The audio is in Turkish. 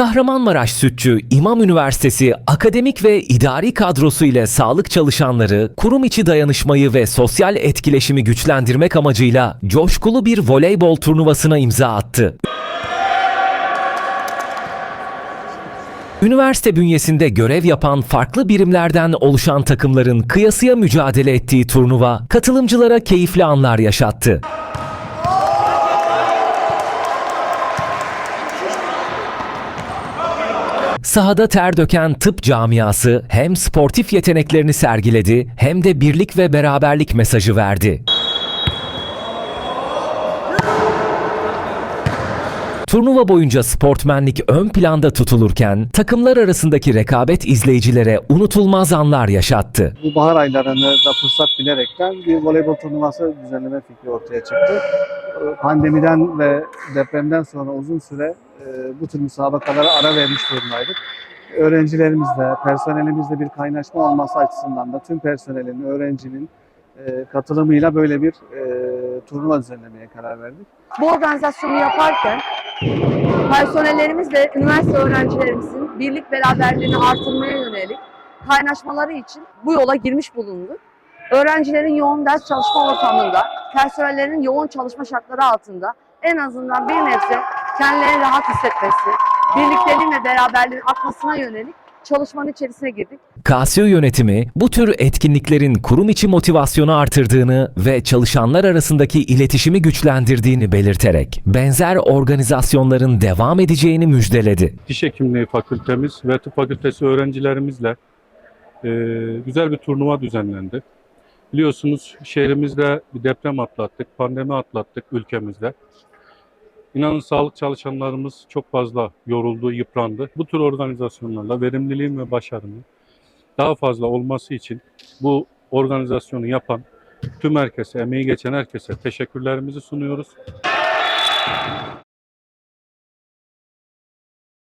Kahramanmaraş Sütçü İmam Üniversitesi akademik ve idari kadrosu ile sağlık çalışanları kurum içi dayanışmayı ve sosyal etkileşimi güçlendirmek amacıyla coşkulu bir voleybol turnuvasına imza attı. Üniversite bünyesinde görev yapan farklı birimlerden oluşan takımların kıyasıya mücadele ettiği turnuva katılımcılara keyifli anlar yaşattı. Sahada ter döken tıp camiası hem sportif yeteneklerini sergiledi hem de birlik ve beraberlik mesajı verdi. Turnuva boyunca sportmenlik ön planda tutulurken takımlar arasındaki rekabet izleyicilere unutulmaz anlar yaşattı. Bu bahar aylarını da fırsat bilerekten bir voleybol turnuvası düzenleme fikri ortaya çıktı. Pandemiden ve depremden sonra uzun süre bu tür müsabakalara ara vermiş durumdaydık. Öğrencilerimizle, personelimizle bir kaynaşma olması açısından da tüm personelin, öğrencinin e, katılımıyla böyle bir e, turnuva düzenlemeye karar verdik. Bu organizasyonu yaparken personellerimizle üniversite öğrencilerimizin birlik beraberliğini artırmaya yönelik kaynaşmaları için bu yola girmiş bulunduk. Öğrencilerin yoğun ders çalışma ortamında, personellerin yoğun çalışma şartları altında en azından bir nebze kendilerini rahat hissetmesi, birlikteliğin ve beraberliğin artmasına yönelik çalışmanın içerisine girdik. Kasio yönetimi bu tür etkinliklerin kurum içi motivasyonu artırdığını ve çalışanlar arasındaki iletişimi güçlendirdiğini belirterek benzer organizasyonların devam edeceğini müjdeledi. Diş Hekimliği Fakültemiz ve Tıp Fakültesi öğrencilerimizle e, güzel bir turnuva düzenlendi. Biliyorsunuz şehrimizde bir deprem atlattık, pandemi atlattık ülkemizde. İnanın sağlık çalışanlarımız çok fazla yoruldu, yıprandı. Bu tür organizasyonlarla verimliliğin ve başarının daha fazla olması için bu organizasyonu yapan tüm herkese, emeği geçen herkese teşekkürlerimizi sunuyoruz.